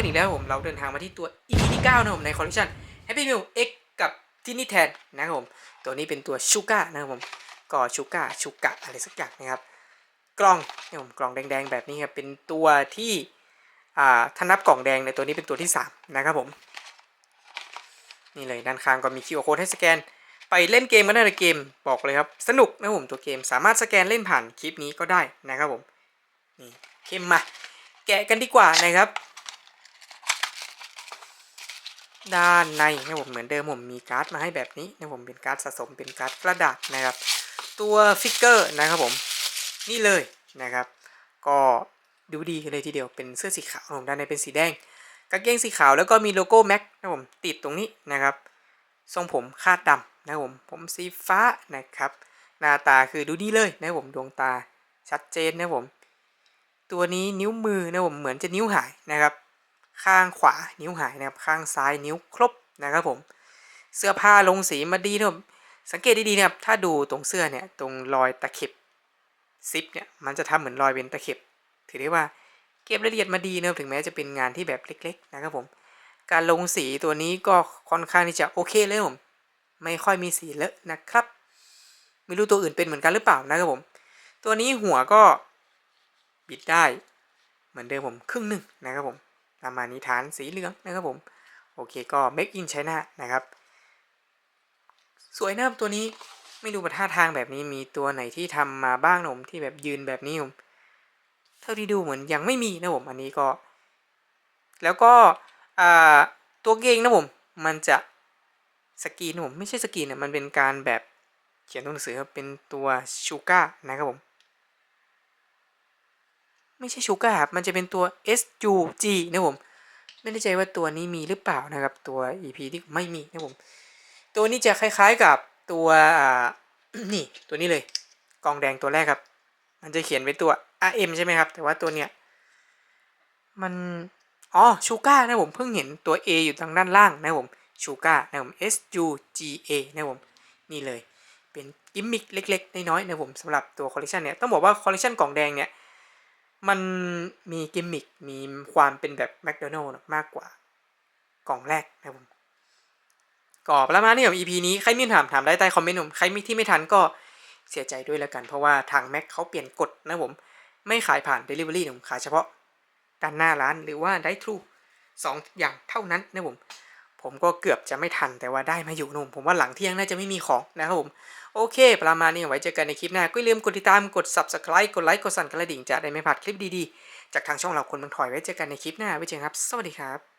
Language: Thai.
กันอีกแล้วผมเราเดินทางมาที่ตัว EP ที่ 9 นะผมในคอลเลคชัน Happy Meal X กับที่นี่แทนนะครับผมตัวนี้เป็นตัวชูก้านะครับผมก็ชูก้าชูกะอะไรสักอย่างนะครับ กล่องนี่ผมกล่องแดงๆแบบนี้ครับเป็นตัวที่อ่าถ้านับกล่องแดงในตัวนี้เป็นตัวที่ 3 นะครับผม นี่เลยด้านข้างก็มี QR code ให้สแกน ไปเล่นเกมกันได้เลยเกมบอกเลยครับสนุกนะครับผมตัวเกมสามารถสแกนเล่นผ่านคลิปนี้ก็ได้นะครับผมนี่เข้มมาแกะกันดีกว่านะครับ ด้านในนะผมเหมือนเดิมผมมีการ์ดมาให้แบบนี้นะผมเป็นการ์ดสะสมเป็นการ์ดกระดาษนะครับ ตัวฟิกเกอร์นะครับผมนี่เลยนะครับ ก็ดูดีกันเลยทีเดียวเป็นเสื้อสีขาวผมด้านในเป็นสีแดงกางเกงสีขาวแล้วก็มีโลโก้แม็กนะผมติดตรงนี้นะครับทรงผมคาดดำนะผมผมสีฟ้านะครับ หน้าตาคือดูดีเลยนะผมดวงตาชัดเจนนะผม ตัวนี้นิ้วมือนะผมเหมือนจะนิ้วหายนะครับ ข้างขวานิ้วหายนะครับข้างซ้ายนิ้วครบนะครับผม เสื้อผ้าลงสีมาดีนะสังเกตดีๆนะครับถ้าดูตรงเสื้อเนี่ยตรงรอยตะเข็บซิปเนี่ยมันจะทำเหมือนรอยเป็นตะเข็บ ถือได้ว่าเก็บรายละเอียดมาดีนะครับถึงแม้จะเป็นงานที่แบบเล็ก ๆ นะครับผม การลงสีตัวนี้ก็ค่อนข้างที่จะโอเคเลยผมไม่ค่อยมีสีเลอะนะครับ ไม่รู้ตัวอื่นเป็นเหมือนกันหรือเปล่านะครับผม ตัวนี้หัวก็บิดได้เหมือนเดิมผมครึ่งหนึ่งนะครับผม ประมาณนี้ฐานสีเหลืองนะครับผม โอเคก็ make in China นะครับ สวยนะครับตัวนี้ไม่รู้ว่าท่าทางแบบนี้มีตัวไหนที่ทำมาบ้างนะผมที่แบบยืนแบบนี้ผมเท่าที่ดูเหมือนยังไม่มีนะผมอันนี้ก็ แล้วก็ตัวเกงนะผมมันจะสกีนะผมไม่ใช่สกีนนะมันเป็นการแบบเขียนตัวหนังสือครับเป็นตัวชูก้านะครับผม ไม่ใช่ชูการ์ครับมันจะเป็นตัว S U G นะผมไม่แน่ใจว่าตัวนี้มีหรือเปล่านะครับ ตัว EP ที่ไม่มีนะผมตัวนี้จะคล้ายๆกับตัวอ่านี่ตัวนี้เลยกองแดงตัวแรกครับ มันจะเขียนไว้ตัว RM ใช่ไหมครับ แต่ว่าตัวเนี้ยมันอ๋อชูก้านะผมเพิ่งเห็นตัว A อยู่ทางด้านล่างนะผมชูก้านะผม S U G A นะผมนี่เลย เป็นกิมมิคเล็กๆ น้อยๆนะผมสำหรับตัวคอลเลคชันเนี่ยต้องบอกว่าคอลเลคชันกล่องแดงเนี่ย มันมีกิมมิค มีความเป็นแบบแมคโดนัลล์มากกว่ากล่องแรกนะผมก็ประมาณนี้ของ EP นี้ ใครมีคำถามถามได้ใต้คอมเมนต์ผมใครมีที่ไม่ทันก็เสียใจด้วยแล้วกัน เพราะว่าทางแม็กเขาเปลี่ยนกฎนะผม ไม่ขายผ่าน Delivery นะผมขายเฉพาะด้านหน้าร้านหรือว่าได้ทรูสองอย่างเท่านั้นนะผม ผมก็เกือบจะไม่ทันแต่ว่าได้มาอยู่นุ่มผมว่าหลังเที่ยงน่าจะไม่มีของนะครับผม โอเค ประมาณนี้ไว้เจอกันในคลิปหน้าก็อย่าลืมกดติดตามกด subscribe กดไลค์กดสั่นกระดิ่งจะได้ไม่พลาดคลิปดีๆ จากทางช่องเราคนเมืองถอยไว้เจอกันในคลิปหน้าไว้เจอกันครับ สวัสดีครับ